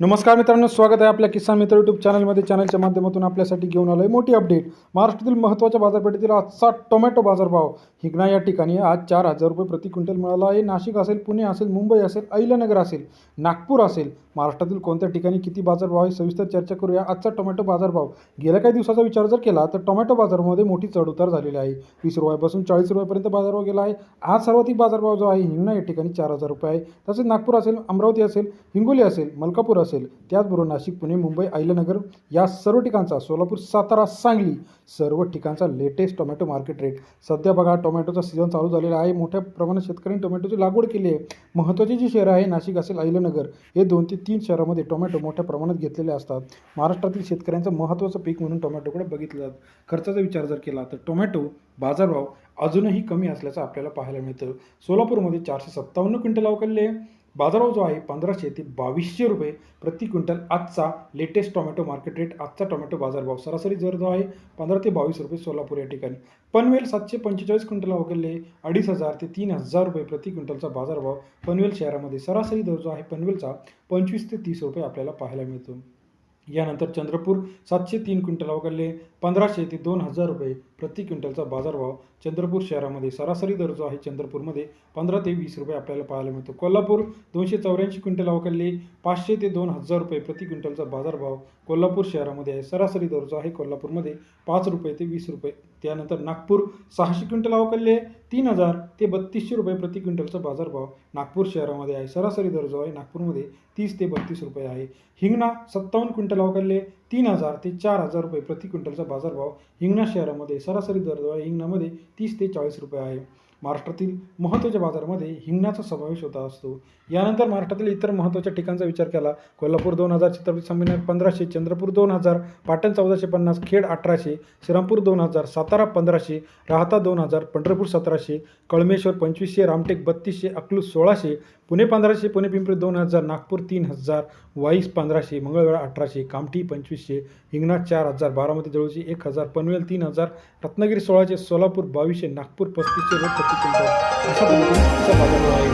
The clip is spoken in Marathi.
नमस्कार मित्रांनो स्वागत आहे आपल्या किसान मित्र यूट्यूब चॅनलमध्ये चॅनलच्या माध्यमातून आपल्यासाठी घेऊन आलो आहे मोठी अपडेट महाराष्ट्रातील महत्त्वाच्या बाजारपेठेतील आजचा टोमॅटो बाजारभाव हिंगणा या ठिकाणी. आज चार हजार रुपये प्रति क्विंटल मिळाला आहे. नाशिक असेल पुणे असेल मुंबई असेल अहिल्यानगर असेल नागपूर असेल. महाराष्ट्रातील कोणत्या ठिकाणी किती बाजारभाव आहे? सविस्तर चर्चा करूया. आजचा टोमॅटो बाजारभाव. गेल्या काही दिवसाचा विचार जर केला तर टोमॅटो बाजारामध्ये मोठी चढउतार झालेली आहे. वीस रुपयापासून चाळीस रुपयापर्यंत बाजारभाव गेला आहे. आज सर्वाधिक बाजारभाव जो आहे हिंगणा या ठिकाणी चार हजार रुपये आहे. तसेच नागपूर असेल अमरावती असेल हिंगोली असेल मलकापूर असेल त्याचबरोबर नाशिक पुणे मुंबई अहिल्यानगर या सर्व ठिकाणचा सोलापूर सातारा सांगली सर्व ठिकाणचा लेटेस्ट टोमॅटो मार्केट रेट सध्या बघा टोमॅटोचा सीझन चालू झालेला आहे. मोठ्या प्रमाणात शेतकऱ्यांनी टोमॅटोची लागवड केली आहे. महत्त्वाची जी शहरं आहे नाशिक असेल अहिल्यानगर हे दोन ते तीन शहरामध्ये टोमॅटो मोठ्या प्रमाणात घेतलेले असतात. महाराष्ट्रातील शेतकऱ्यांचं महत्त्वाचं पीक म्हणून टोमॅटोकडे बघितलं जातं. खर्चाचा विचार जर केला तर टोमॅटो बाजारभाव अजूनही कमी असल्याचं आपल्याला पाहायला मिळतं. सोलापूरमध्ये चारशे सत्तावन्न क्विंटल अवकलले बाजारभाव जो आहे पंधराशे ते बावीसशे रुपये प्रति क्विंटल. आजचा लेटेस्ट टोमॅटो मार्केट रेट आजचा टोमॅटो बाजारभाव सरासरी दर जो आहे पंधरा ते बावीस रुपये सोलापूर या ठिकाणी. पनवेल सातशे पंचेचाळीस क्विंटल वगैरे अडीच हजार ते तीन हजार रुपये प्रति क्विंटलचा बाजारभाव पनवेल शहरामध्ये सरासरी दर जो आहे पनवेलचा पंचवीस ते तीस रुपये आपल्याला पाहायला मिळतो. यानंतर चंद्रपूर सातशे तीन क्विंटल अवघडले पंधराशे ते दोन हजार रुपये प्रति क्विंटलचा बाजारभाव चंद्रपूर शहरामध्ये सरासरी दर जो आहे चंद्रपूरमध्ये पंधरा ते वीस रुपये आपल्याला पाहायला मिळतो. कोल्हापूर दोनशे चौऱ्याऐंशी क्विंटल अवघडले पाचशे ते दोन हजार रुपये प्रति क्विंटलचा बाजारभाव कोल्हापूर शहरामध्ये आहे. सरासरी दर जो आहे कोल्हापूरमध्ये पाच रुपये ते वीस रुपये. त्यानंतर नागपूर सहाशे क्विंटल अवकलले तीन हजार ते बत्तीसशे रुपये प्रति क्विंटलचा बाजारभाव नागपूर शहरामध्ये आहे. सरासरी दर जो आहे नागपूरमध्ये तीस ते बत्तीस रुपये आहे. हिंगणा सत्तावन्न क्विंटल अवकलले तीन हजार ते चार हजार रुपये प्रति क्विंटलचा बाजारभाव हिंगणा शहरामध्ये सरासरी दर जो आहे हिंगणामध्ये तीस ते चाळीस रुपये आहे. महाराष्ट्रातील महत्त्वाच्या बाजारामध्ये हिंगण्याचा समावेश होता असतो. यानंतर महाराष्ट्रातील इतर महत्त्वाच्या ठिकाणचा विचार केला. कोल्हापूर दोन हजार छत्रपती संमेलन पंधराशे चंद्रपूर दोन हजार पाटण चौदाशे पन्नास खेड अठराशे श्रीरामपूर दोन हजार सातारा पंधराशे राहता दोन हजार पंढरपूर सतराशे कळमेश्वर पंचवीसशे रामटेक बत्तीसशे अकलूज सोळाशे पुणे पंधराशे पुणे पिंपरी दोन हजार नागपूर तीन हजार वाईस पंधराशे मंगळवेळा अठराशे कामठी पंचवीसशे हिंगणा चार हजार बारामती जवळची एक हजार पनवेल तीन हजार रत्नागिरी सोळाशे सोलापूर बावीसशे नागपूर पस्तीसशे रोज प्रति क्विंटल अशा पद्धतीने आजचा बाजारभाव आहे कमेंट करून कळवा अधिक